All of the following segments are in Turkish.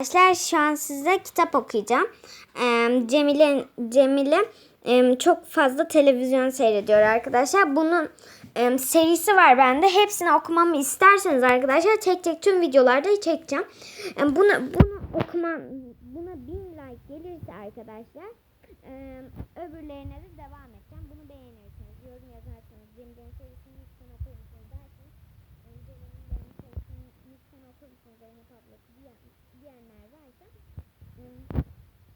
Arkadaşlar şu an size kitap okuyacağım. Cemile Cemile çok fazla televizyon seyrediyor arkadaşlar. Bunun serisi var bende. Hepsini okumamı isterseniz arkadaşlar tek tüm videolarda çekeceğim. Bunu bunu okuma buna bin like gelirse arkadaşlar öbürlerine de devam edeceğim. Bunu beğenirseniz, yorum yazarsanız, Cemile'nin serisini lütfen okur musunuz derseniz e, Cemile'nin serisini lütfen okur musunuz Zeynep abla diyen,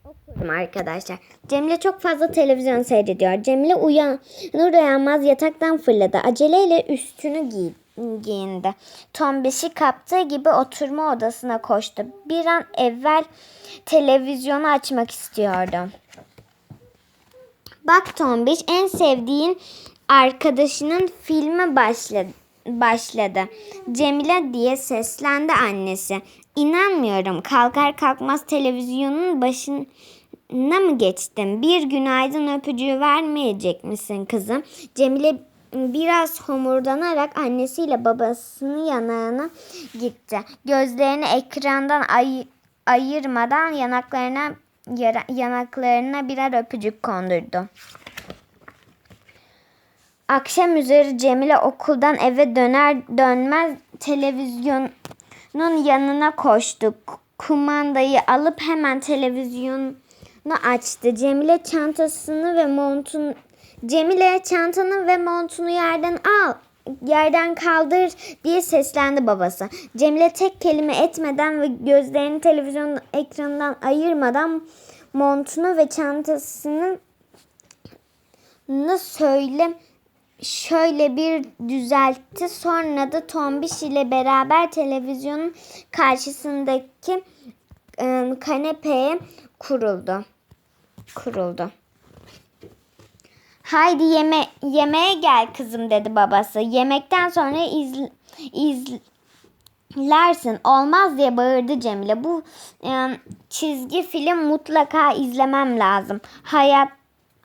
okurum arkadaşlar. Cemile çok fazla televizyon seyrediyor. Cemile uyanır uyanmaz yataktan fırladı. Aceleyle üstünü giy giyindi. Tombiş'i kaptığı gibi oturma odasına koştu. Bir an evvel televizyonu açmak istiyordu. Bak Tombiş en sevdiğin arkadaşının filmi başladı. Başladı. Cemile diye seslendi annesi. İnanmıyorum. Kalkar kalkmaz televizyonun başına mı geçtin? Bir günaydın öpücüğü vermeyecek misin kızım? Cemile biraz homurdanarak annesiyle babasının yanına gitti. Gözlerini ekrandan ay- ayırmadan yanaklarına yanaklarına birer öpücük kondurdu. Akşam üzeri Cemile okuldan eve döner dönmez televizyonun yanına koştu. Kumandayı alıp hemen televizyonu açtı. Cemile çantasını ve montunu Cemile çantanı ve montunu yerden al. Yerden kaldır diye seslendi babası. Cemile tek kelime etmeden ve gözlerini televizyon ekranından ayırmadan montunu ve çantasını söyle şöyle bir düzeltti. Sonra da Tombiş ile beraber televizyonun karşısındaki e, kanepeye kuruldu. Kuruldu. Haydi yeme yemeğe gel kızım dedi babası. Yemekten sonra izl izlersin. Olmaz diye bağırdı Cemile. Bu e, çizgi film mutlaka izlemem lazım. Hayat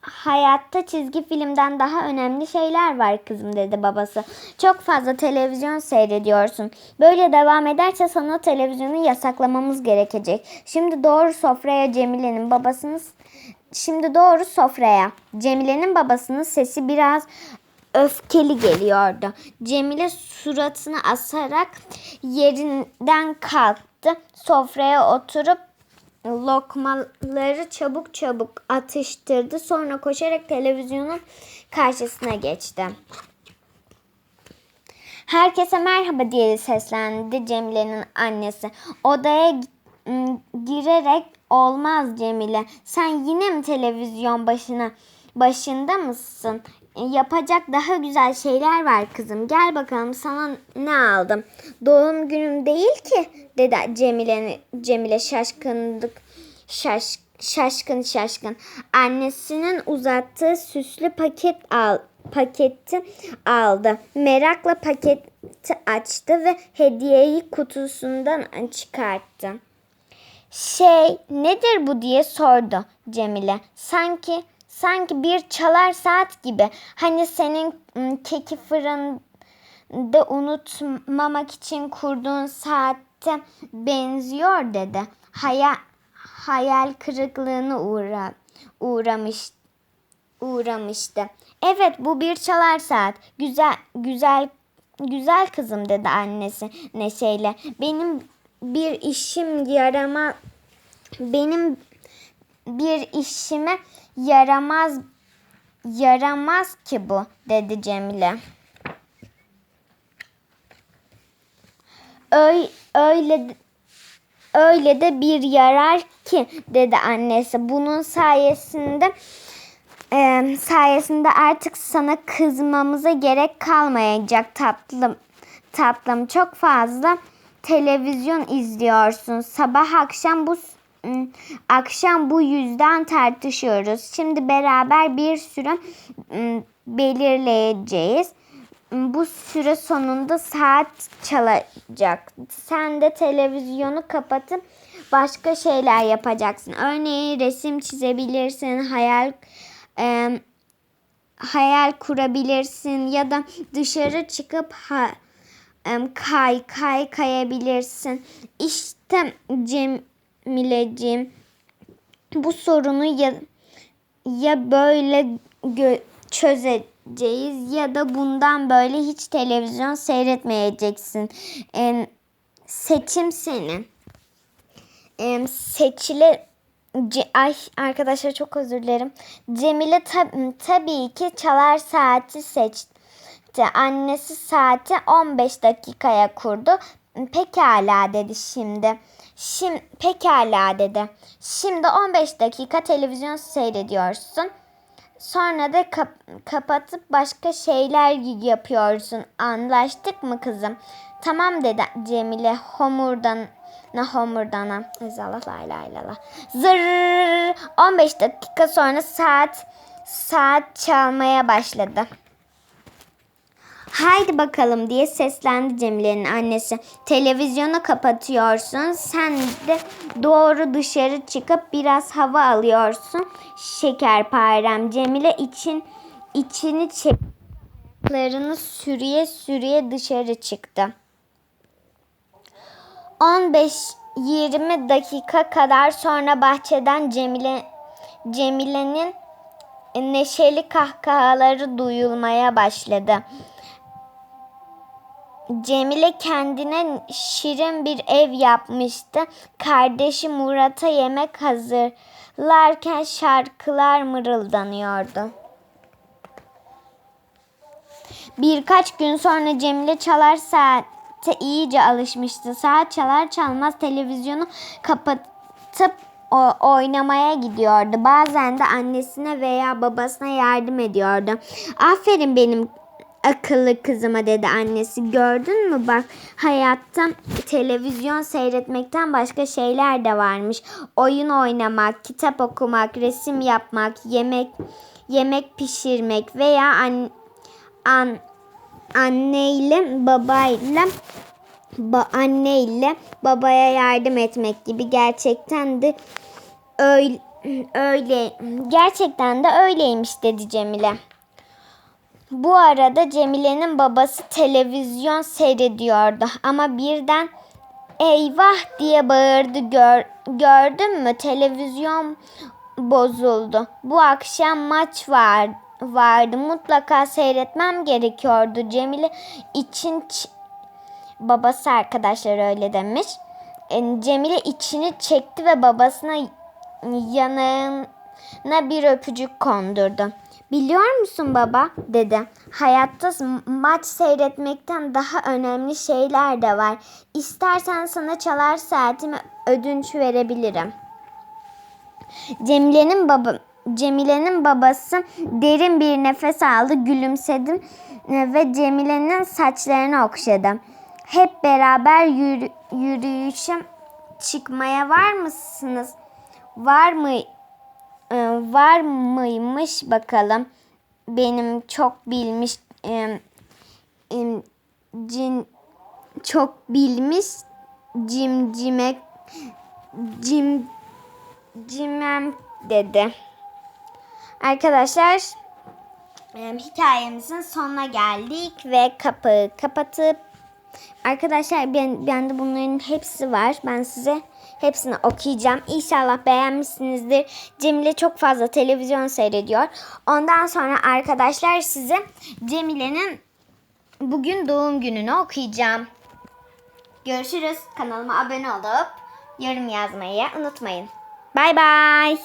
hayatta çizgi filmden daha önemli şeyler var kızım dedi babası. Çok fazla televizyon seyrediyorsun. Böyle devam ederse sana televizyonu yasaklamamız gerekecek. Şimdi doğru sofraya Cemile'nin babasının Şimdi doğru sofraya. Cemile'nin babasının sesi biraz öfkeli geliyordu. Cemile suratını asarak yerinden kalktı. Sofraya oturup lokmaları çabuk çabuk atıştırdı. Sonra koşarak televizyonun karşısına geçti. Herkese merhaba diye seslendi Cemile'nin annesi. Odaya girerek olmaz Cemile. Sen yine mi televizyon başına başında mısın? Yapacak daha güzel şeyler var kızım. Gel bakalım sana ne aldım. Doğum günüm değil ki dedi Cemile Cemile şaşkınlık şaş, şaşkın şaşkın. Annesinin uzattığı süslü paket al paketi aldı. Merakla paketi açtı ve hediyeyi kutusundan çıkarttı. Şey nedir bu diye sordu Cemile. Sanki sanki bir çalar saat gibi. Hani senin keki fırında unutmamak için kurduğun saatte benziyor dedi. Hayal, hayal kırıklığını uğra, uğramış uğramıştı. Evet bu bir çalar saat. Güzel güzel güzel kızım dedi annesi neşeyle. Benim bir işim yarama benim bir işime yaramaz yaramaz ki bu dedi Cemile. Öyle, öyle öyle de bir yarar ki dedi annesi. Bunun sayesinde e, sayesinde artık sana kızmamıza gerek kalmayacak tatlım. Tatlım çok fazla televizyon izliyorsun. Sabah akşam bu akşam bu yüzden tartışıyoruz. Şimdi beraber bir süre belirleyeceğiz. Bu süre sonunda saat çalacak. Sen de televizyonu kapatıp başka şeyler yapacaksın. Örneğin resim çizebilirsin, hayal e, hayal kurabilirsin ya da dışarı çıkıp ha, kay kay kayabilirsin. İşte Cem Cemile'ciğim bu sorunu ya ya böyle çözeceğiz ya da bundan böyle hiç televizyon seyretmeyeceksin. Em, seçim senin. Em, seçile Ay arkadaşlar çok özür dilerim. Cemile tab- tabii ki çalar saati seçti. Annesi saati 15 dakikaya kurdu. Pekala dedi şimdi. Şimdi pekala dedi. Şimdi 15 dakika televizyon seyrediyorsun. Sonra da kap- kapatıp başka şeyler yapıyorsun. Anlaştık mı kızım? Tamam dedi Cemile homurdana homurdana. Ezallah la ilahe illallah. Zırr 15 dakika sonra saat saat çalmaya başladı. Haydi bakalım diye seslendi Cemile'nin annesi. Televizyonu kapatıyorsun. Sen de doğru dışarı çıkıp biraz hava alıyorsun. Şekerparem Cemile için içini çeklerini sürüye sürüye dışarı çıktı. 15-20 dakika kadar sonra bahçeden Cemile Cemile'nin neşeli kahkahaları duyulmaya başladı. Cemile kendine şirin bir ev yapmıştı. Kardeşi Murat'a yemek hazırlarken şarkılar mırıldanıyordu. Birkaç gün sonra Cemile çalar saate iyice alışmıştı. Saat çalar çalmaz televizyonu kapatıp o, oynamaya gidiyordu. Bazen de annesine veya babasına yardım ediyordu. Aferin benim akıllı kızıma dedi annesi. Gördün mü bak hayatta televizyon seyretmekten başka şeyler de varmış. Oyun oynamak, kitap okumak, resim yapmak, yemek yemek pişirmek veya an, an, anneyle babayla ba, anneyle babaya yardım etmek gibi gerçekten de öyle, öyle gerçekten de öyleymiş dedi Cemile. Bu arada Cemile'nin babası televizyon seyrediyordu ama birden eyvah diye bağırdı Gör, gördün mü televizyon bozuldu. Bu akşam maç var, vardı mutlaka seyretmem gerekiyordu. Cemile için babası arkadaşlar öyle demiş. E, Cemile içini çekti ve babasına yanağına bir öpücük kondurdu. Biliyor musun baba dedi. Hayatta maç seyretmekten daha önemli şeyler de var. İstersen sana çalar saatimi ödünç verebilirim. Cemile'nin baba Cemile'nin babası derin bir nefes aldı, gülümsedi ve Cemile'nin saçlarını okşadı. Hep beraber yürü, yürüyüşe çıkmaya var mısınız? Var mı e, var mıymış bakalım. Benim çok bilmiş e, e, cin çok bilmiş cimcime cim cimem dedi. Arkadaşlar e, hikayemizin sonuna geldik ve kapı kapatıp Arkadaşlar ben, bende bunların hepsi var. Ben size hepsini okuyacağım. İnşallah beğenmişsinizdir. Cemile çok fazla televizyon seyrediyor. Ondan sonra arkadaşlar size Cemile'nin bugün doğum gününü okuyacağım. Görüşürüz. Kanalıma abone olup yorum yazmayı unutmayın. Bay bay.